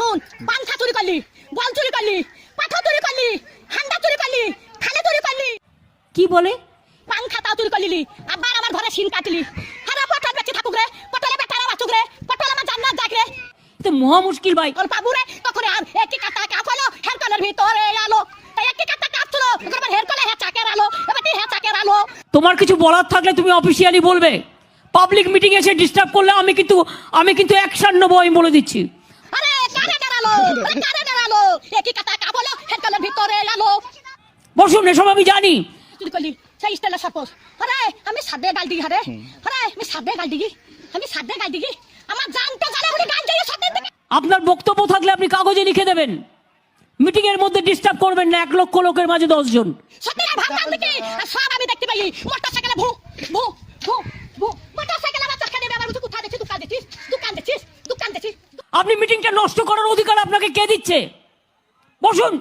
শোন পাংখা চুরি করলি বল চুরি করলি পাঠা চুরি করলি হান্ডা চুরি করলি খালে চুরি করলি। কি বলে? পাংখা তাও চুরি করলি আবার আমার ঘরে সিন কাটলি। হারা পটল বেঁচে থাকুক রে পটলে বেটারা বাঁচুক রে পটল আমার জান্নাত যাক রে। তো মহা মুশকিল ভাই। ওর বাবু রে তখন আর একই কাটা কাপ হলো হের কলের ভিতরে আলো। একই কাটা কাপ ছিল এবার হের কলে হে চাকের আলো এবার হে চাকের আলো। তোমার কিছু বলার থাকলে তুমি অফিসিয়ালি বলবে। পাবলিক মিটিং এসে ডিস্টার্ব করলে আমি কিন্তু আমি কিন্তু অ্যাকশন নেব আমি বলে দিচ্ছি। একই ভিতরে আলো বসুন এসব আমি জানি। চুরি করলি সেই স্টাইলে সাপোজ। আরে আমি সাদে গাল দিগি হারে আরে আমি সাদে গাল দিগি আমি সাদে গাল দিগি আমার জানতে জানা হলে গাল দিয়ে সাদে আপনার বক্তব্য থাকলে আপনি কাগজে লিখে দেবেন। মিটিং এর মধ্যে ডিস্টার্ব করবেন না এক লক্ষ লোকের মাঝে দশজন। সত্যি ভাবলাম সব আমি দেখতে পাই। মোটর সাইকেলে আপনি মিটিংটা নষ্ট করার অধিকার আপনাকে কে দিচ্ছে? বসুন।